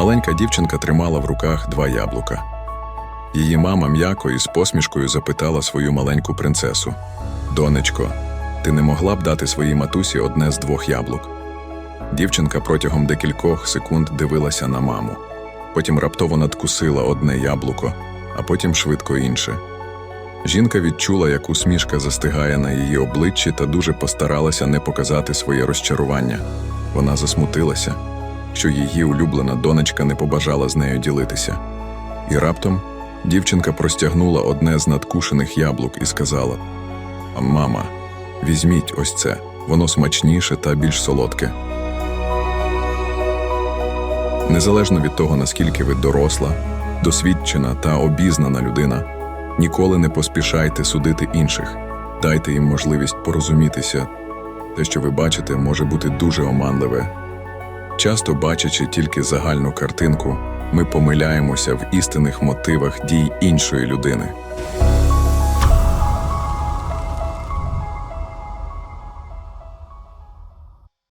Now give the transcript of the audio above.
Маленька дівчинка тримала в руках два яблука. Її мама м'яко і з посмішкою запитала свою маленьку принцесу: Донечко, ти не могла б дати своїй матусі одне з двох яблук? Дівчинка протягом декількох секунд дивилася на маму. Потім раптово надкусила одне яблуко, а потім швидко інше. Жінка відчула, як усмішка застигає на її обличчі та дуже постаралася не показати своє розчарування. Вона засмутилася, що її улюблена донечка не побажала з нею ділитися. І раптом дівчинка простягнула одне з надкушених яблук і сказала: «А, Мама, візьміть ось це, воно смачніше та більш солодке. Незалежно від того, наскільки ви доросла, досвідчена та обізнана людина, ніколи не поспішайте судити інших, дайте їм можливість порозумітися. Те, що ви бачите, може бути дуже оманливе. Часто бачачи тільки загальну картинку, ми помиляємося в істинних мотивах дій іншої людини.